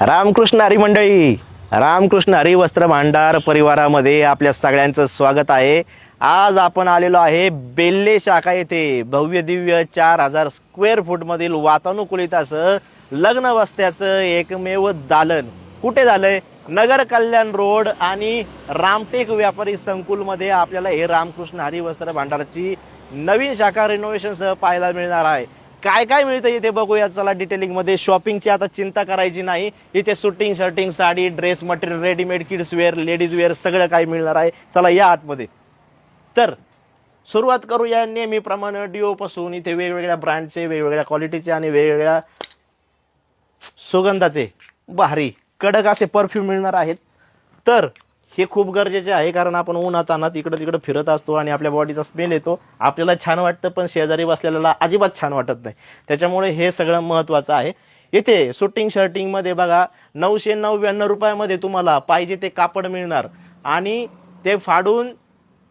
रामकृष्ण हरी मंडळी रामकृष्ण हरी वस्त्र भांडार परिवारामध्ये आपल्या सगळ्यांचं स्वागत आहे. आज आपण आलेलो आहे बेल्ले शाखा येथे. भव्य दिव्य चार हजार स्क्वेअर फूटमधील वातानुकूलित असं लग्न वस्त्याचं एकमेव दालन. कुठे झालंय? नगर कल्याण रोड आणि रामटेक व्यापारी संकुलमध्ये आपल्याला हे रामकृष्ण हरी वस्त्र भांडारची नवीन शाखा रिनोव्हेशनसह पाहायला मिळणार आहे. काय काय मिळतं इथे बघूया चला डिटेलिंगमध्ये शॉपिंगची आता चिंता करायची नाही. इथे suiting shirting sari dress material readymade kids wear ladies wear सगळं काही मिळणार आहे. चला या आतमध्ये. तर सुरुवात करूया नेहमीप्रमाणे डिओ पासून. इथे वेगवेगळ्या ब्रँडचे वेगवेगळ्या क्वालिटीचे आणि वेगवेगळ्या सुगंधाचे भारी कडक असे परफ्यूम मिळणार आहेत. तर हे खूप गरजेचे आहे कारण आपण ऊन आताना इकडं तिकडं फिरत असतो आणि आपल्या बॉडीचा स्मेल येतो. आपल्याला छान वाटतं पण शेजारी बसलेल्याला अजिबात छान वाटत नाही. त्याच्यामुळे हे सगळं महत्त्वाचं आहे. इथे शूटिंग शर्टिंगमध्ये बघा नऊशे नव्याण्णव रुपयामध्ये तुम्हाला पाहिजे ते कापड मिळणार. आणि ते फाडून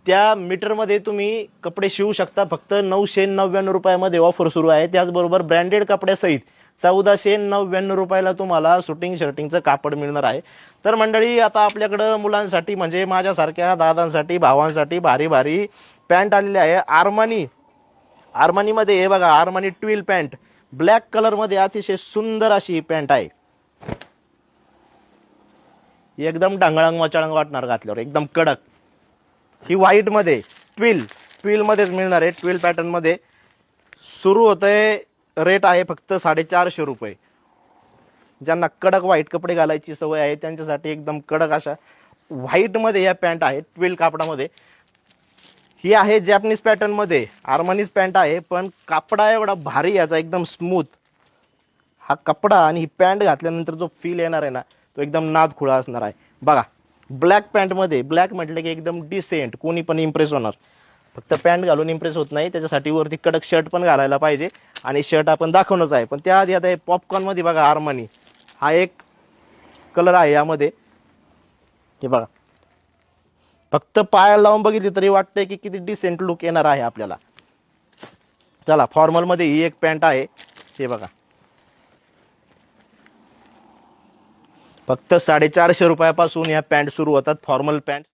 त्या मीटरमध्ये तुम्ही कपडे शिवू शकता. फक्त नऊशे नव्याण्णव रुपयामध्ये ऑफर सुरू आहे. त्याचबरोबर ब्रँडेड कपड्यासहित चौदाशे नव्याण्णव रुपयाला तुम्हाला शूटिंग शर्टिंगचं कापड मिळणार आहे. तर मंडळी आता आपल्याकडं मुलांसाठी म्हणजे माझ्यासारख्या दादांसाठी भावांसाठी भारी भारी पॅन्ट आलेली आहे. आर्मानी आर्मानीमध्ये हे बघा आर्मानी ट्विल पॅन्ट ब्लॅक कलरमध्ये अतिशय सुंदर अशी ही पॅन्ट आहे. एकदम डांगळंग मचाळंग वाटणार घातल्यावर. एकदम कडक. ही व्हाईटमध्ये ट्विल ट्विलमध्येच मिळणार आहे. ट्विल पॅटर्नमध्ये सुरू होतंय रेट आहे फक्त साडेचारशे रुपये. ज्यांना कडक व्हाईट कपडे घालायची सवय आहे त्यांच्यासाठी एकदम कडक अशा व्हाईटमध्ये या पॅन्ट आहे ट्विल कापडामध्ये. ही आहे जॅपनीज पॅटर्नमध्ये आर्मनीज पॅन्ट आहे पण कापडा एवढा भारी याचा एकदम स्मूथ हा कपडा आणि ही पॅन्ट घातल्यानंतर जो फील येणार आहे ना तो एकदम नाद खुळा असणार आहे. बघा. ब्लॅक पॅन्टमध्ये ब्लॅक म्हटलं की एकदम डिसेंट कोणी पण इम्प्रेस होणार. फक्त पॅन्ट घालून इम्प्रेस होत नाही त्याच्यासाठी वरती कडक शर्ट पण घालायला पाहिजे आणि शर्ट आपण दाखवणंच आहे. पण त्याआधी आता हे पॉपकॉर्नमध्ये बघा आर्मानी हा एक कलर आहे यामध्ये. हे बघा. फक्त पायाला लावून बघितली तरी वाटतंय की किती डिसेंट लुक येणार आहे आपल्याला. चला फॉर्मलमध्ये ही एक पॅन्ट आहे. हे बघा. फक्त साडेचारशे रुपयापासून या पॅन्ट सुरू होतात फॉर्मल पॅन्ट